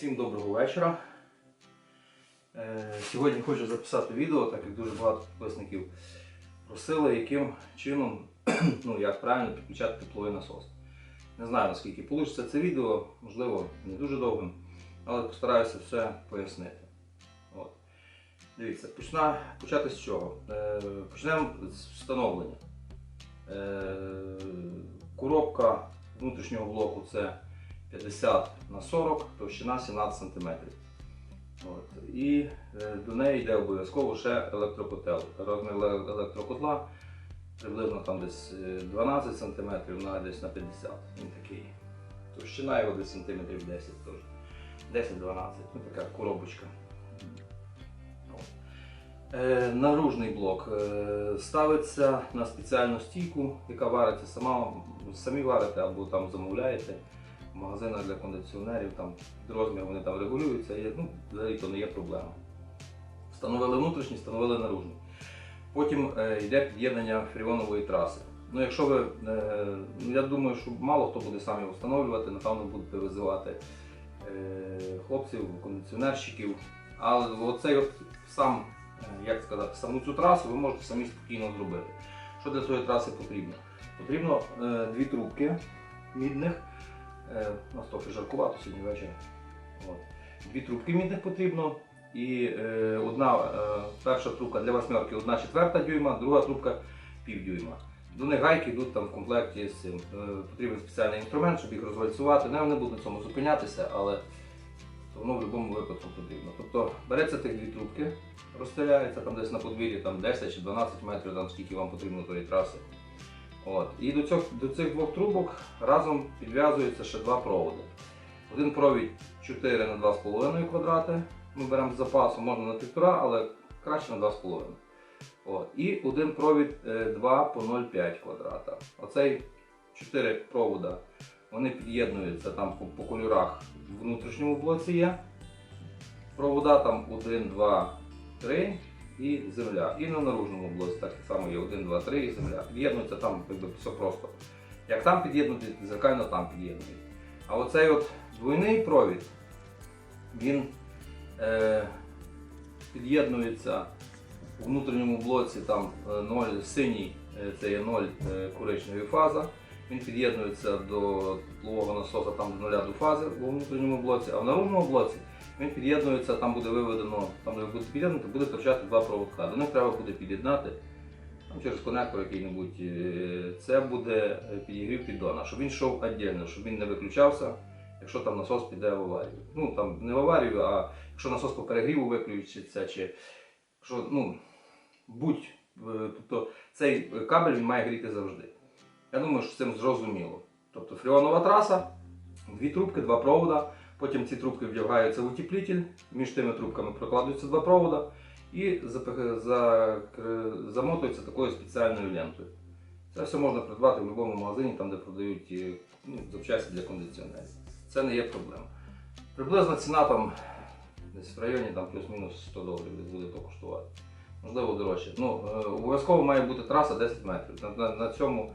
Всім доброго вечора. Е, Сьогодні хочу записати відео, так як дуже багато підписників просили, яким чином, ну як правильно підключати тепловий насос. Не знаю наскільки вийде це відео, можливо, не дуже довгим, але постараюся все пояснити. От. Дивіться, почна, почати з чого? Е, Почнемо з встановлення. Е, Коробка внутрішнього блоку це 50 на 40, товщина 17 см. От. І е, до неї йде обов'язково ще електрокотел. Розмір електрокотла приблизно там десь е, 12 см на десь на 50 Він такий. Товщина його десь сантиметрів 10 теж. 10-12, ну така коробочка. Е, наружний блок е, ставиться на спеціальну стійку, яка вариться сама, самі варите або там замовляєте магазинах для кондиціонерів, там розмір вони там регулюються, і, ну, взагалі то не є проблема. Встановили внутрішній, встановили наружний. Потім е, йде під'єднання фріонової траси. Ну, якщо ви, е, ну, я думаю, що мало хто буде сам його встановлювати, напевно, будете визивати е, хлопців, кондиціонерщиків. Але оцей от сам, е, як сказати, саму цю трасу ви можете самі спокійно зробити. Що для цієї траси потрібно? Потрібно е, дві трубки мідних. Е, нас трохи жаркувато сьогодні ввечері. Дві трубки мідних потрібно. І е, одна е, перша трубка для восьмерки, одна четверта дюйма, друга трубка пів дюйма. До них гайки йдуть там в комплекті з цим. Е, потрібен спеціальний інструмент, щоб їх розвальцювати. Не вони будуть на цьому зупинятися, але воно в будь-якому випадку потрібно. Тобто береться тих дві трубки, розстріляється там десь на подвір'ї там 10 чи 12 метрів, там скільки вам потрібно тої траси. От. І до цих, до цих двох трубок разом підв'язуються ще два проводи. Один провід 4 на 2,5 квадрати. Ми беремо з запасу, можна на 1,5, але краще на 2,5. От. І один провід е, 2 по 0,5 квадрата. Оцей 4 провода вони під'єднуються там по, по кольорах в внутрішньому блоці є. Провода там 1, 2, 3 і земля. І на наружному блоці так само є 1, 2, 3 і земля. Під'єднується там якби, все просто. Як там під'єднути, зеркально там під'єднують. А оцей от двойний провід, він е, під'єднується у внутрішньому блоці там 0 синій, е, це є 0 е, коричневої фаза. Він під'єднується до теплового насоса там до 0 до фази у внутрішньому блоці, а в наружному блоці він під'єднується, там буде виведено, там де ви будете під'єднати, буде торчати два проводка. До них треба буде під'єднати там, через конектор який-небудь. Е, Це буде е, підігрів піддона, щоб він йшов віддільно, щоб він не виключався, якщо там насос піде в аварію. Ну там не в аварію, а якщо насос по перегріву виключиться, чи якщо, ну, будь, е, тобто цей кабель він має гріти завжди. Я думаю, що цим зрозуміло. Тобто фріонова траса, дві трубки, два провода. Потім ці трубки вдягаються в утеплитель, між тими трубками прокладуються два провода і замотуються такою спеціальною лентою. Це все можна придбати в будь-якому магазині, там де продають е, ну, запчасті для кондиціонерів. Це не є проблема. Приблизна ціна там десь в районі плюс-мінус 100 доларів буде то коштувати. Можливо, дорожче. Ну, е, обов'язково має бути траса 10 метрів. На, на, на цьому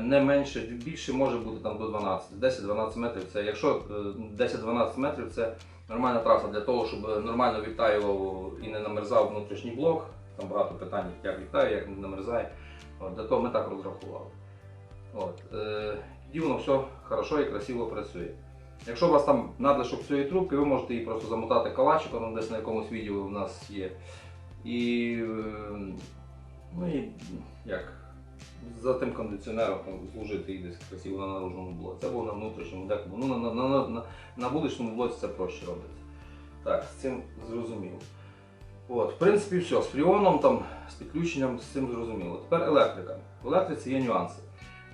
не менше, більше може бути там до 12. 10-12 метрів це, якщо е, 10-12 метрів це нормальна траса для того, щоб нормально відтаював і не намерзав внутрішній блок. Там багато питань, як відтає, як не намерзає. От, для того ми так розрахували. От, е, тоді все хорошо і красиво працює. Якщо у вас там надлишок цієї трубки, ви можете її просто замотати калачиком, десь на якомусь відео у нас є. І, е, ну, і як, за тим кондиціонером служити і десь красиво на наружному блоці, або на внутрішньому декому. Ну, на, на, на, на, вуличному блоці це проще робиться. Так, з цим зрозуміло. От, в принципі, все. З фріоном, там, з підключенням, з цим зрозуміло. Тепер електрика. В електриці є нюанси.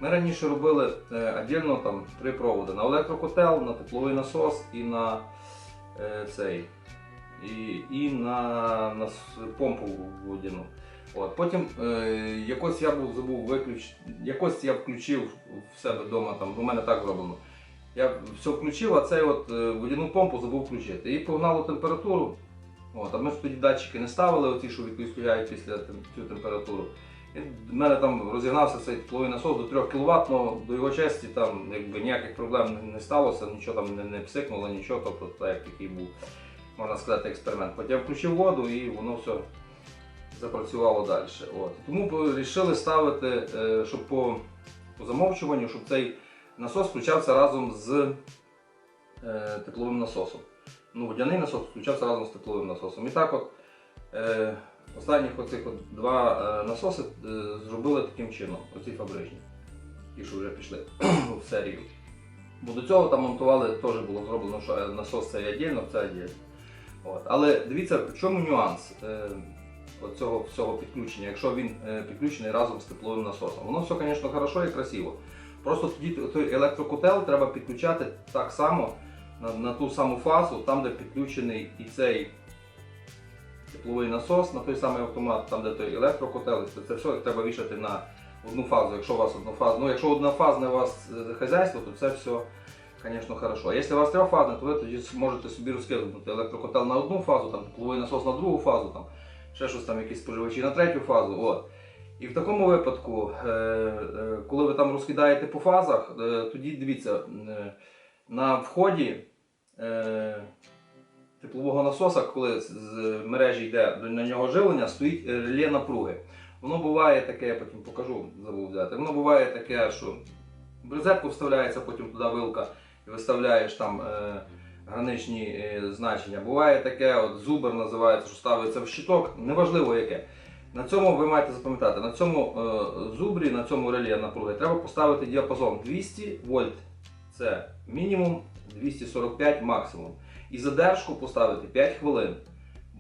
Ми раніше робили е, віддільно там три проводи на електрокотел, на тепловий насос і на е, цей. І, і на, на помпу водяну. От. Потім е, якось я був забув виключити, якось я включив в себе вдома, там, у мене так зроблено. Я все включив, а цей от е, водяну помпу забув включити. І погнало температуру. От, а ми ж тоді датчики не ставили, оці, що відключають після тем- цю температуру. І в мене там розігнався цей тепловий насос до 3 кВт, але до його честі там якби ніяких проблем не- сталося, нічого там не, не псикнуло, нічого, тобто так як був, можна сказати, експеримент. Потім я включив воду і воно все запрацювало далі. От. Тому вирішили ставити, е, щоб по, по замовчуванню, щоб цей насос включався разом з е, тепловим насосом. Ну, водяний насос включався разом з тепловим насосом. І так от е, останніх оцих от два е, насоси е, зробили таким чином, оці фабричні, ті, що вже пішли в серію. Бо до цього там монтували, теж було зроблено, що е, насос це віддільно, це віддільно. От. Але дивіться, в чому нюанс е, от цього всього підключення, якщо він е, підключений разом з тепловим насосом. Воно все, звісно, хорошо і красиво. Просто тоді той електрокотел треба підключати так само на, на ту саму фазу, там, де підключений і цей тепловий насос, на той самий автомат, там, де той електрокотел, це, це все треба вішати на одну фазу, якщо у вас однофазне. Ну, якщо однофазне у вас е, хазяйство, то це все, звісно, хорошо. А якщо у вас трьохфазне, то ви тоді можете собі розкинути електрокотел на одну фазу, там, тепловий насос на другу фазу, там, ще щось там, якісь споживачі на третю фазу. От. І в такому випадку, е, е, коли ви там розкидаєте по фазах, е, тоді дивіться, на вході теплового насоса, коли з- мережі йде на нього живлення, стоїть реле напруги. Воно буває таке, я потім покажу, забув взяти. Воно буває таке, що в вставляється, потім туди вилка і виставляєш там граничні е, значення. Буває таке, от зубр називається, що ставиться в щиток, неважливо яке. На цьому ви маєте запам'ятати, на цьому е, зубрі, на цьому реле напруги треба поставити діапазон 200 вольт. Це мінімум 245 максимум. І задержку поставити 5 хвилин.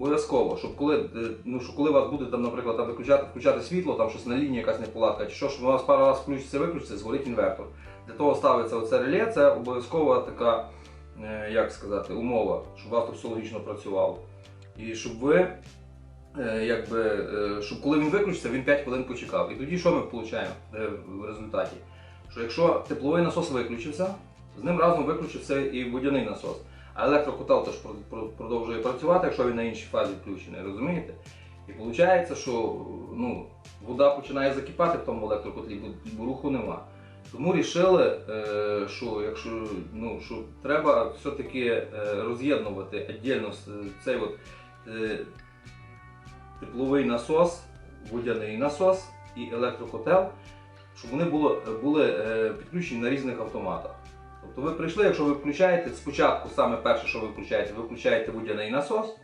Обов'язково, щоб коли, е, ну, що коли вас буде там, наприклад, там, виключати, включати світло, там щось на лінії якась неполадка, чи що, щоб у вас пару разів включиться, виключиться, згорить інвертор. Для того ставиться оце реле, це обов'язкова така, як сказати, умова, щоб вас тут все. І щоб ви, е, якби, е, щоб коли він виключиться, він 5 хвилин почекав. І тоді що ми отримаємо в результаті? Що якщо тепловий насос виключився, з ним разом виключився і водяний насос. А електрокотел теж про- про- продовжує працювати, якщо він на іншій фазі включений, розумієте? І виходить, що ну, вода починає закипати в тому електрокотлі, бо руху нема. Тому вирішили, е, що якщо ну, що треба все-таки е, роз'єднувати віддільно цей от, е, тепловий насос, водяний насос і електрокотел, щоб вони були е, підключені на різних автоматах. Тобто ви прийшли, якщо ви включаєте, спочатку саме перше, що ви включаєте, ви включаєте водяний насос,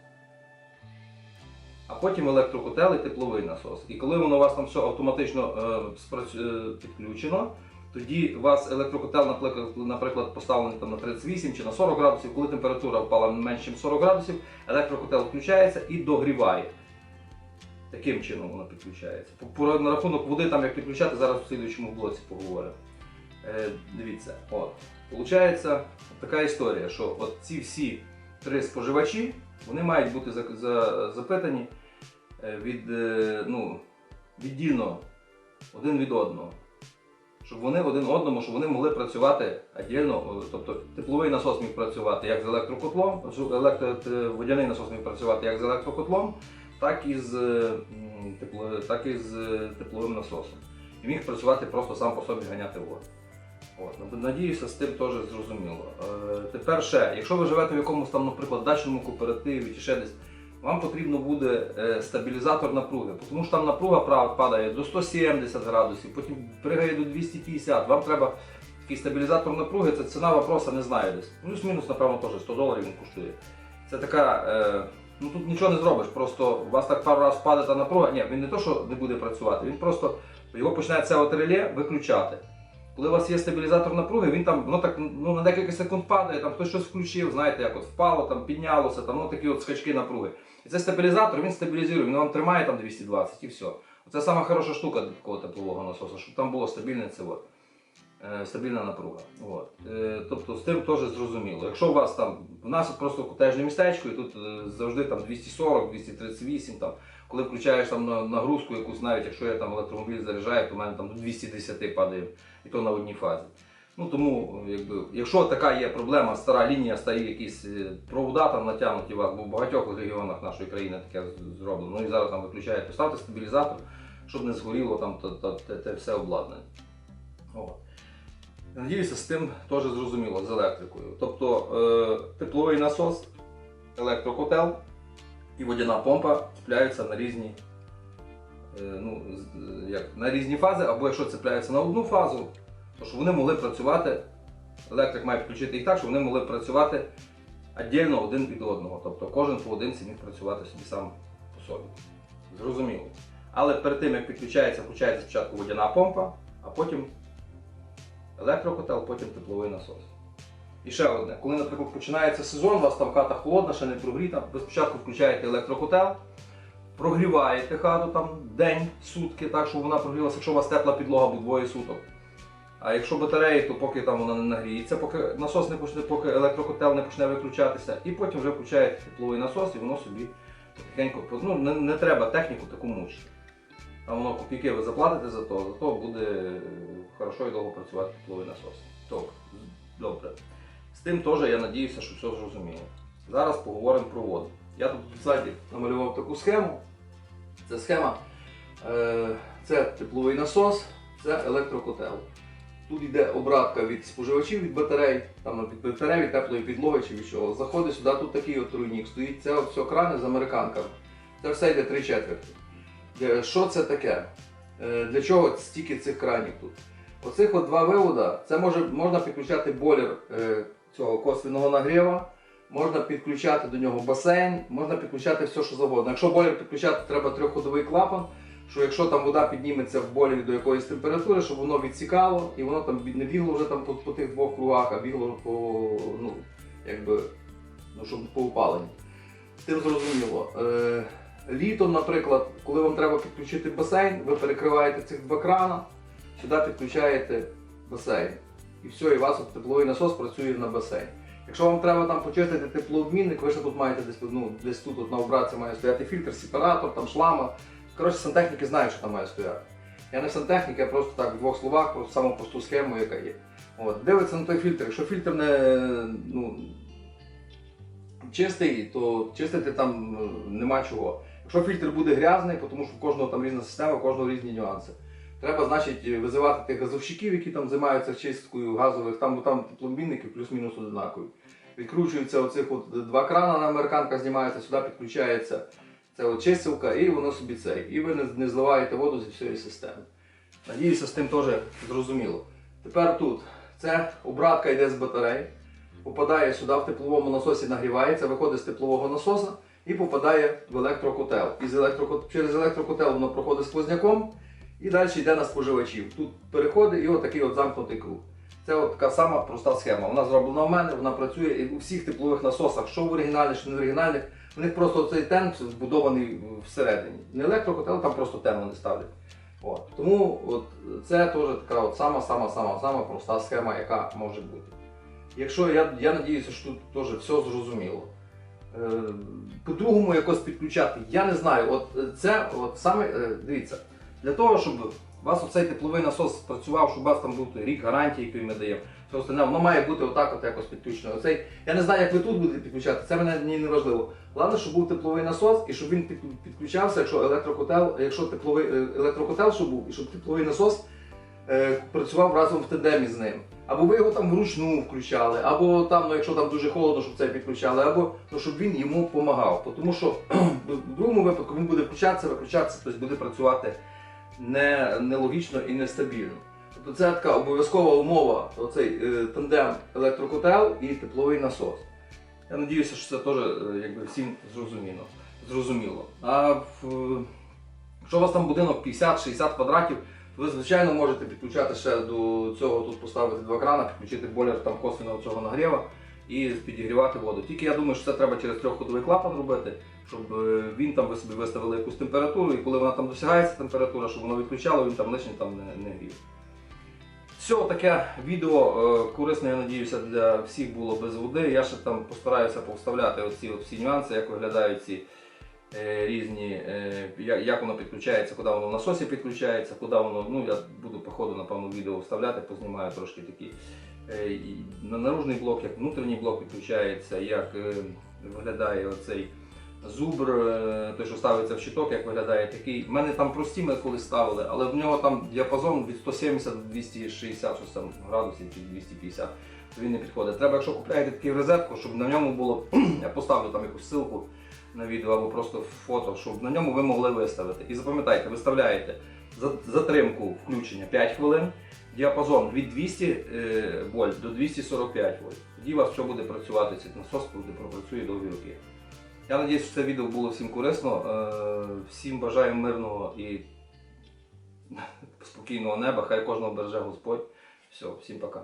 а потім електрокотел і тепловий насос. І коли воно у вас там все автоматично підключено, тоді у вас електрокотел, наприклад, поставлений там на 38 чи на 40 градусів, коли температура впала менше, ніж 40 градусів, електрокотел включається і догріває. Таким чином воно підключається. По- На рахунок води, там як підключати, зараз в слідуючому блоці поговоримо. Е, дивіться, от. Получається така історія, що от ці всі три споживачі вони мають бути за, за, запитані е, від, е, ну, віддільно один від одного. Щоб вони один одному, щоб вони могли працювати віддільно, тобто тепловий насос міг працювати як з електрокотлом, електро, водяний насос міг працювати як з електрокотлом, так і з, тепло, так і з тепловим насосом. І міг працювати просто сам по собі ганяти воду. Надіюся, з тим теж зрозуміло. Е, тепер ще, якщо ви живете в якомусь там, наприклад, дачному кооперативі чи ще десь, вам потрібно буде е, стабілізатор напруги, тому що там напруга падає до 170 градусів, потім пригає до 250. Вам треба такий стабілізатор напруги, це ціна вопроса не знаю десь. Плюс-мінус, напевно, теж 100 доларів він коштує. Це така. Е, ну тут нічого не зробиш, просто у вас так пару разів впаде та напруга. Ні, він не то, що не буде працювати, він просто його починає це от реле виключати. Коли у вас є стабілізатор напруги, він там воно так ну, на декілька секунд падає, там хтось щось включив, знаєте, як от впало, там піднялося, там ну, такі от скачки напруги. І цей стабілізатор він стабілізує, він вам тримає там 220 і все. Це сама хороша штука для такого теплового насосу, щоб там було стабільне це от, е, стабільна напруга. От. Е, тобто з тим теж зрозуміло. Якщо у вас там, в нас просто котежне містечко, і тут е, завжди там 240, 238, там, коли включаєш там нагрузку якусь, навіть якщо я там електромобіль заряджаю, то в мене там до 210 падає, і то на одній фазі. Ну тому, якби, якщо така є проблема, стара лінія, старі якісь е, провода там натягнуті бо в багатьох регіонах нашої країни таке зроблено. Ну і зараз там виключають, поставте стабілізатор, щоб не згоріло там те, те, те, те все обладнання. Надіюся, з тим теж зрозуміло з електрикою. Тобто е, тепловий насос, електрокотел і водяна помпа цепляються на різні, е, ну, як, на різні фази, або якщо цепляються на одну фазу, то щоб вони могли працювати, електрик має підключити їх так, щоб вони могли працювати віддільно один від одного. Тобто кожен поодинці міг працювати собі сам по собі. Зрозуміло. Але перед тим, як підключається, включається спочатку водяна помпа, а потім електрокотел, потім тепловий насос. І ще одне, коли, наприклад, починається сезон, у вас там хата холодна, ще не прогріта, ви спочатку включаєте електрокотел, прогріваєте хату там день, сутки, так, щоб вона прогрілася, якщо у вас тепла підлога, бо двоє суток. А якщо батареї, то поки там вона не нагріється, поки насос не почне, поки електрокотел не почне виключатися, і потім вже включаєте тепловий насос і воно собі потихеньку, ну не, не треба техніку таку мучити. Там воно копійки ви заплатите за то, зато буде хорошо і довго працювати тепловий насос. Добре. Добре. З тим теж я надіюся, що все зрозуміло. Зараз поговоримо про воду. Я тут в сайті намалював таку схему. Це схема. Е, це тепловий насос, це електрокотел. Тут йде обратка від споживачів від батарей, там від батарей, від теплої підлоги чи від чого. Заходить сюди, тут такий от руйнік стоїть. Це все крани з американками. Це все йде три четверті. Е, Що це таке? Е, Для чого стільки цих кранів тут? Оцих от два вивода, це може, можна підключати бойлер е, цього косвіного нагріва, можна підключати до нього басейн, можна підключати все, що завгодно. Якщо бойлер підключати, треба трьохходовий клапан, що якщо там вода підніметься в бойлері до якоїсь температури, щоб воно відсікало і воно там не бігло вже там по, по тих двох кругах, а бігло по, ну, якби, ну, щоб по упаленню. З тим зрозуміло. Е, літом, наприклад, коли вам треба підключити басейн, ви перекриваєте цих два крана, сюди підключаєте басейн. І все, і у вас тепловий насос працює на басейн. Якщо вам треба там почистити теплообмінник, ви ще тут маєте десь, ну, десь тут от на обратці має стояти фільтр, сепаратор, там шлама. Коротше, сантехніки знають, що там має стояти. Я не сантехнік, я просто так в двох словах про саму просту схему, яка є. От, дивиться на той фільтр. Якщо фільтр не ну, чистий, то чистити там е, нема чого. Якщо фільтр буде грязний, тому що в кожного там різна система, у кожного різні нюанси. Треба, значить, визивати тих газовщиків, які там займаються чисткою газових, там, там теплообмінники плюс-мінус однакові. Відкручуються оцих от два крана на американка, знімається, сюди підключається це от і воно собі цей. І ви не, не зливаєте воду зі всієї системи. Надіюся, з тим теж зрозуміло. Тепер тут це обратка йде з батарей, попадає сюди в тепловому насосі, нагрівається, виходить з теплового насоса і попадає в електрокотел. Із електрокот... Через електрокотел воно проходить сквозняком і далі йде на споживачів. Тут переходить і отакий от замкнутий круг. Це от така сама проста схема. Вона зроблена в мене, вона працює і у всіх теплових насосах, що в оригінальних, що не в оригінальних. У них просто цей тен збудований всередині. Не електрокотел, там просто тен вони ставлять. От. Тому от, це теж така от сама, сама, сама, сама проста схема, яка може бути. Якщо я, я надіюся, що тут теж все зрозуміло. Е, По-другому якось підключати, я не знаю. От е, це от саме, е, дивіться, для того, щоб у вас оцей тепловий насос працював, щоб у вас там був рік гарантії, який ми даємо, все остальне, воно має бути отак от якось підключено. Оцей, я не знаю, як ви тут будете підключати, це мені не важливо. Головне, щоб був тепловий насос і щоб він підключався, якщо електрокотел, якщо тепловий е, електрокотел, щоб був, і щоб тепловий насос е, працював разом в тандемі з ним. Або ви його там вручну включали, або там, ну, якщо там дуже холодно, щоб це підключали, або ну, щоб він йому допомагав. Тому що в другому випадку він буде включатися, виключатися, тобто буде працювати не, нелогічно і нестабільно. Тобто це така обов'язкова умова, оцей е, тандем електрокотел і тепловий насос. Я сподіваюся, що це теж е, якби, всім зрозуміло. зрозуміло. А в, якщо у вас там будинок 50-60 квадратів, то ви звичайно можете підключати ще до цього, тут поставити два крана, підключити бойлер там косвенного цього нагріва і підігрівати воду. Тільки я думаю, що це треба через трьохходовий клапан робити, щоб е, він там ви собі виставили якусь температуру, і коли вона там досягається температура, щоб воно відключало, він там лишнє там не, не грів. Все таке відео е, корисне, я надіюся, для всіх було без води. Я ще там постараюся повставляти оці всі нюанси, як виглядають ці е, різні, як воно підключається, куди воно в насосі підключається, куди воно. Ну я буду по ходу, напевно, відео вставляти, познімаю трошки такі. Е, на наружний блок, як внутрішній блок підключається, як е, виглядає оцей Зубр, е, той, що ставиться в щиток, як виглядає такий. У мене там прості ми колись ставили, але в нього там діапазон від 170 до 260 щось там, градусів чи 250. То він не підходить. Треба, якщо купляєте такий розетку, щоб на ньому було, я поставлю там якусь ссылку на відео або просто фото, щоб на ньому ви могли виставити. І запам'ятайте, виставляєте затримку включення 5 хвилин, діапазон від 200 е, вольт до 245 вольт. Тоді у вас все буде працювати, цей насос буде пропрацює довгі роки. Я сподіваюся, що це відео було всім корисно. Е, Всім бажаю мирного і спокійного неба. Хай кожного береже Господь. Все, всім пока.